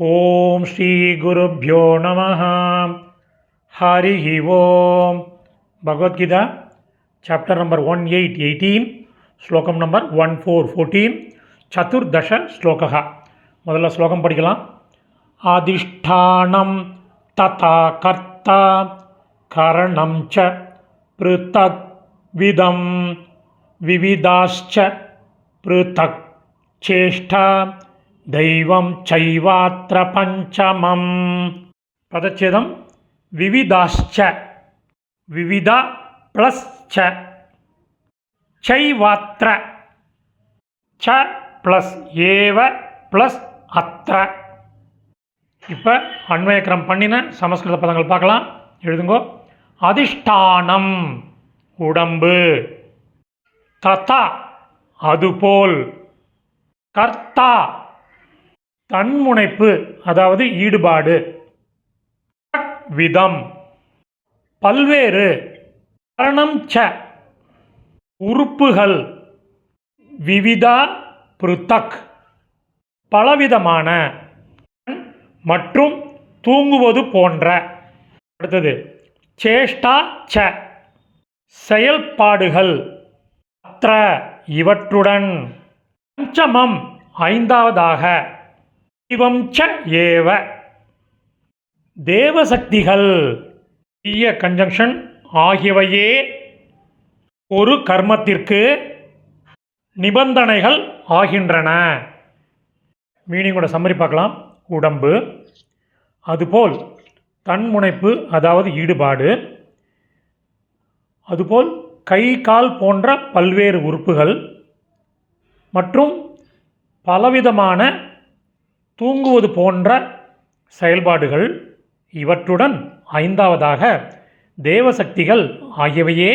ఓం శ్రీ గురుభ్యో నమ. హరి ఓం. Bhagavad Gita chapter number one eight eighteen శ్లోకం నంబర్ వన్ ఫోర్ ఫోర్టీన్ చతుర్దశ శ్లోక. మొదల శ్లోకం படிக்கலாம் అధిష్టానం తథా కరణం చ పృథక్ విధం వివిధాశ్చ పృథక్ చేష్ట தெய்வம் சைவாத்திர பஞ்சமம். பதச்சேதம் விவிதாஷ்ச விவிதா ப்ளஸ் ச சைவாத்திர ச ப்ளஸ் ஏவ ப்ளஸ் அத்திர இப்போ அன்வயக்கரம் பண்ணின சமஸ்கிருத பதங்கள் பார்க்கலாம். எழுதுங்கோ. அதிஷ்டானம் உடம்பு. ததா அதுபோல். கர்த்தா தன்முனைப்பு அதாவது ஈடுபாடு. விதம் பல்வேறு. கரணம் ச. உறுப்புகள். விவிதா பிருத்தக். பலவிதமான. மற்றும் தூங்குவது போன்ற. அடுத்தது சேஷ்டா ச. செயல்பாடுகள். அத்த இவற்றுடன். பஞ்சமம் ஐந்தாவதாக. இவம் ச ஏவ. தேவசக்திகள் தீய கன்ஜங்ஷன் ஆகியவையே ஒரு கர்மத்திற்கு நிபந்தனைகள் ஆகின்றன. மீனிங்கோட சம்மரி பார்க்கலாம். உடம்பு அதுபோல் தன்முனைப்பு அதாவது ஈடுபாடு அதுபோல் கை கால் போன்ற பல்வேறு உறுப்புகள் மற்றும் பலவிதமான தூங்குவது போன்ற செயல்பாடுகள் இவற்றுடன் ஐந்தாவதாக தேவசக்திகள் ஆகியவையே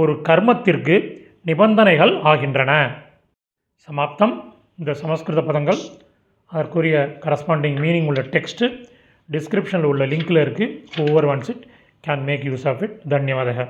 ஒரு கர்மத்திற்கு நிபந்தனைகள் ஆகின்றன. சமாப்தம். இந்த சமஸ்கிருத பதங்கள் அதற்குரிய கரஸ்பாண்டிங் மீனிங் உள்ள டெக்ஸ்ட்டு டிஸ்கிரிப்ஷனில் உள்ள லிங்கில் இருக்குது over once it can make use of it தன்யவாதக.